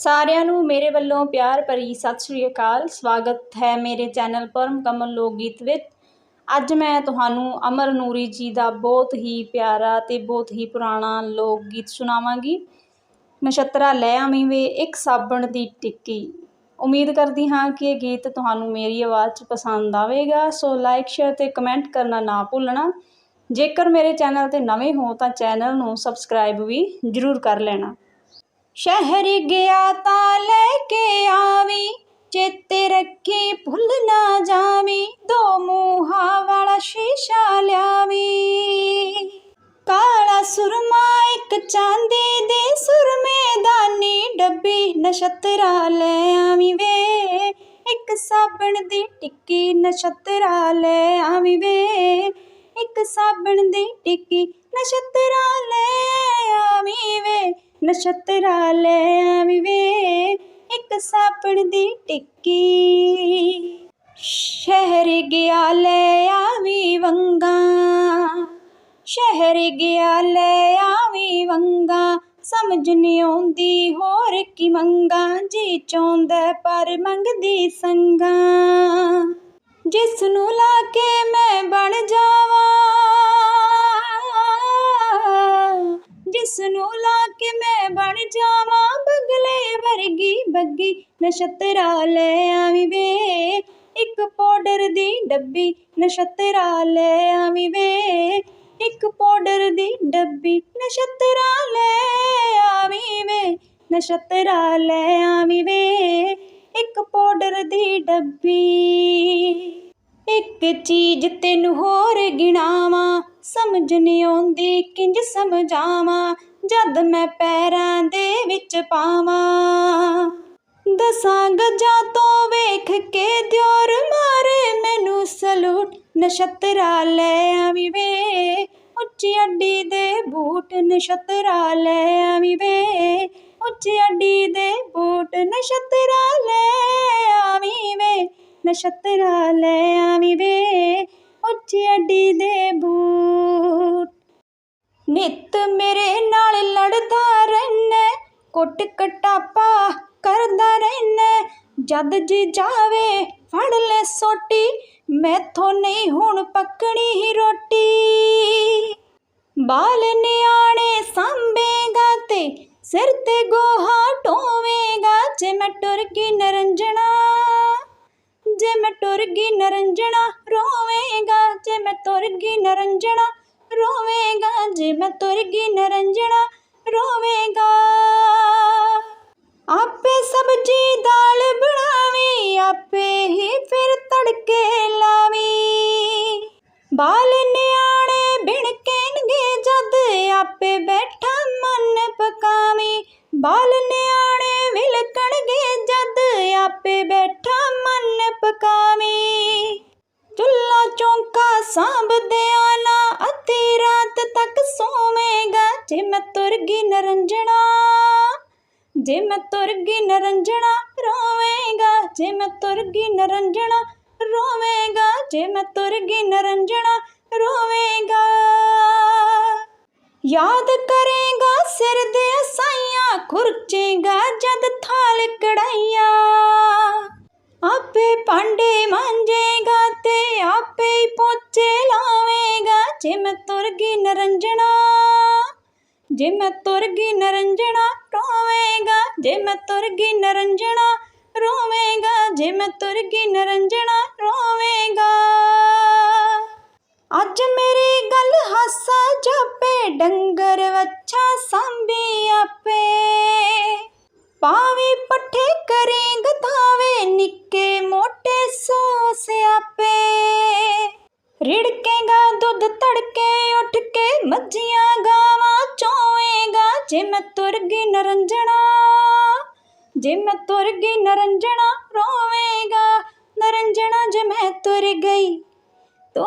ਸਾਰਿਆਂ ਨੂੰ ਮੇਰੇ ਵੱਲੋਂ ਪਿਆਰ ਭਰੀ ਸਤਿ ਸ਼੍ਰੀ ਅਕਾਲ। ਸਵਾਗਤ ਹੈ ਮੇਰੇ ਚੈਨਲ ਪਰਮ ਕਮਲ ਲੋਕ ਗੀਤ ਵਿੱਚ। ਅੱਜ ਮੈਂ ਤੁਹਾਨੂੰ ਅਮਰ ਨੂਰੀ ਜੀ ਦਾ ਬਹੁਤ ਹੀ ਪਿਆਰਾ ਤੇ ਬਹੁਤ ਹੀ ਪੁਰਾਣਾ ਲੋਕ ਗੀਤ ਸੁਣਾਵਾਂਗੀ। ਨਛੱਤਰਾ ਲੈ ਆਵੀਂ ਵੇ ਇੱਕ ਸਾਬਣ ਦੀ ਟਿੱਕੀ। ਉਮੀਦ ਕਰਦੀ ਹਾਂ ਕਿ ਇਹ ਗੀਤ ਤੁਹਾਨੂੰ ਮੇਰੀ ਆਵਾਜ਼ 'ਚ ਪਸੰਦ ਆਵੇਗਾ, ਸੋ ਲਾਈਕ ਸ਼ੇਅਰ ਤੇ ਕਮੈਂਟ ਕਰਨਾ ਨਾ ਭੁੱਲਣਾ। ਜੇਕਰ ਮੇਰੇ ਚੈਨਲ ਤੇ ਨਵੇਂ ਹੋ ਤਾਂ ਚੈਨਲ ਨੂੰ ਸਬਸਕ੍ਰਾਈਬ ਵੀ ਜ਼ਰੂਰ ਕਰ ਲੈਣਾ। ਸ਼ਹਿਰ ਗਿਆ ਤਾਂ ਲੈ ਕੇ ਆਵੀ, ਚੇਤੇ ਰੱਖੀ ਭੁੱਲ ਨਾ ਜਾਵੀਂ, ਦੋ ਮੂੰਹਾਂ ਵਾਲਾ ਸ਼ੀਸ਼ਾ ਲਿਆਵੀ। ਕਾਲਾ ਸੁਰਮਾ ਇੱਕ ਚਾਂਦੀ ਦੀ ਸੁਰਮੇਦਾਨੀ ਡੱਬੀ ਨਛਤਰਾ ਲੈ ਆਵੀ ਵੇ। ਇੱਕ ਸਾਬਣ ਦੀ ਟਿੱਕੀ ਨਛੱਤਰਾ ਲੈ ਆਵੀ ਵੇ। ਇੱਕ ਸਾਬਣ ਦੀ ਟਿੱਕੀ ਨਛੱਤਰਾ ਲੈ ਆਵੀਂ ਵੇ, ਨਛੱਤਰਾ ਲੈ ਆਵੀਂ ਵੇ, ਇੱਕ ਸਾਬਣ ਦੀ ਟਿੱਕੀ। ਸ਼ਹਿਰ ਗਿਆ ਲੈ ਆਵੀਂ ਵੰਗਾ, ਸ਼ਹਿਰ ਗਿਆ ਲੈ ਆਵੀਂ ਵੰਗਾ, ਸਮਝ ਨਹੀਂ ਆਉਂਦੀ ਹੋਰ ਕੀ ਮੰਗਾ, ਜੀ ਚਾਹੁੰਦਾ ਪਰ ਮੰਗਦੀ ਸੰਗਾ। ਜਿਸ ਨੂੰ ਲਾ ਕੇ ਮੈਂ ਬਣ ਜਾ ਜਿਸ ਨੂੰ ਲਾ ਕੇ ਮੈਂ ਬਣ ਜਾਵਾਂ, ਬਗਲੇ ਵਰਗੀ ਬੱਗੀ। ਨਛੱਤਰਾ ਲੈ ਆਵੀਂ ਵੇ, ਇੱਕ ਪਾਊਡਰ ਦੀ ਡੱਬੀ। ਨਛੱਤਰਾ ਲੈ ਆਵੀਂ ਵੇ, ਇੱਕ ਪਾਊਡਰ ਦੀ ਡੱਬੀ। ਨਛੱਤਰਾ ਲੈ ਆਵੀਂ ਵੇ, ਨਛੱਤਰਾ ਲੈ ਆਵੀਂ ਵੇ, ਇੱਕ ਪਾਊਡਰ ਦੀ ਡੱਬੀ। ਇੱਕ ਚੀਜ਼ ਤੈਨੂੰ ਹੋਰ ਗਿਣਾਵਾਂ। ਸਮਝ ਨਹੀਂ ਆਉਂਦੀ, ਕਿੰਜ ਸਮਝਾਵਾਂ। ਜਦ ਮੈਂ ਪੈਰਾਂ ਦੇ ਵਿੱਚ ਪਾਵਾਂ। ਦਸਾਂ ਗੱਜਾਂ ਤੋਂ ਵੇਖ ਕੇ ਦਿਓਰ ਮਾਰੇ ਮੈਨੂੰ ਸਲੂਟ। ਨਛੱਤਰਾ ਲੈ ਆਵੀ ਵੇ। ਉੱਚੀ ਅੱਡੀ ਦੇ ਬੂਟ ਨਛੱਤਰਾ ਲੈ ਆਵੀਂ ਵੇ। ਉੱਚੀ ਅੱਡੀ ਦੇ ਬੂਟ ਨਛਤਰਾ ਲੈ ਆਵੀਂ ਵੇ। ਨਛੱਤਰਾ ਲੈ ਆਵੀਂ ਵੇ, ਉੱਚੀ ਅੱਡੀ ਦੇ ਬੂਟ। ਨਿਤ ਮੇਰੇ ਨਾਲ ਲੜਦਾ ਰਹਿਣਾ ਕੁੱਟ ਕਟਾਪਾ ਕਰਦਾ ਰਹਿਣਾ ਜਦ ਜੀ ਜਾਵੇ, ਫੜ ਲੈ ਸੋਟੀ, ਮੈਥੋਂ ਨਹੀਂ ਹੁਣ ਪੱਕਣੀ ਹੀ ਰੋਟੀ। ਬਾਲ ਨਿਆਣੇ ਸੰਭੇਗਾ ਤੇ ਸਿਰ ਤੇ ਗੋਹਾ ਟੋਵੇਗਾ, ਜੇ ਮੈਂ ਟੁਰ ਗਈ ਨਰੰਜਣਾ। ਜੇ ਮੈਂ ਟੁਰ ਗਈ ਨਰੰਜਣਾ, ਰੋਵੇਗਾ। ਜੇ ਮੈਂ ਤੁਰ ਗਈ ਨਰੰਜਣਾ, ਰੋਵੇਗਾ। ਜੇ ਮੈਂ ਤੁਰ ਗਈ ਨਰੰਜਣਾ, ਰੋਵੇਗਾ। ਆਪੇ ਸਬਜੀ ਦਾਲ ਬਣਾਵੀ, ਆਪੇ ਹੀ ਫਿਰ ਤੜਕੇ ਲਾਵੀ। ਬਾਲ ਨਿਆਣੇ ਬਿਣ ਕਹਿਣਗੇ ਜਦ, ਆਪੇ ਬੈਠਾ ਮਨ ਪਕਾਵੀ। ਬਾਲ ਨਿਆਣੇ ਵਿਲਕਣਗੇ ਜਦ, ਆਪੇ ਬੈਠਾ ਜੇ ਮੈਂ ਤੁਰ ਗਈ ਨਰੰਜਣਾ, ਜੇ ਮੈਂ ਤੁਰ ਗਈ ਨਰੰਜਣਾ ਰੋਵੇਂਗਾ, ਜੇ ਮੈਂ ਤੁਰ ਗਈ ਨਰੰਜਣਾ ਰੋਵੇਂਗਾ, ਜੇ ਮੈਂ ਤੁਰ ਗਈ ਨਰੰਜਣਾ ਰੋਵੇਂਗਾ। ਯਾਦ ਕਰੇਗਾ ਸਿਰ ਦੇ ਸਾਈਆਂ, ਖੁਰਚੇਗਾ ਜਦ ਥਾਲ ਕੜਾਈਆਂ। ਆਪੇ ਭਾਂਡੇ ਮਾਂਜੇਗਾ ਤੇ ਆਪੇ ਪੋਚੇ ਲਾਵੇਗਾ, ਜੇ ਮੈਂ ਜੇ ਮੈਂ ਤੁਰ ਗਈ ਨਰੰਜਣਾ ਰੋਵੇਗਾ, ਜੇ ਮੈਂ ਤੁਰ ਗਈ ਨਰੰਜਣਾ ਰੋਵੇਗਾ, ਜੇ ਮੈਂ ਤੁਰ ਗਈ ਨਰੰਜਣਾ ਰੋਵੇਗਾ। ਅੱਜ ਮੇਰੀ ਗੱਲ ਹਾਸਾ ਜਾਪੇ, ਡੰਗਰ ਵੱਛਾ ਸੰਭੀ ਆਪੇ। ਪਾਵੀ ਪੱਠੇ ਕਰੇ ਗਧਾਵੇ ਨਿੱਕੇ ਮੋਟੇ ਸੋ ਸਿਆਪੇ ਰਿੜਕੇਗਾ ਦੁੱਧ ਤੜਕੇ, ਉੱਠ ਕੇ ਮੱਝੀਆਂ ਗਾਵਾਂ ਚੋਂ ਜੇ ਮੈਂ ਤੁਰ ਗਈ ਨਰੰਜਣਾ, ਜੇ ਮੈਂ ਤੁਰ ਗਈ ਨਰੰਜਣਾ ਰੋਵੇਗਾ। ਨਰੰਜਣਾ, ਜੇ ਮੈਂ ਤੁਰ ਗਈ, ਤੋ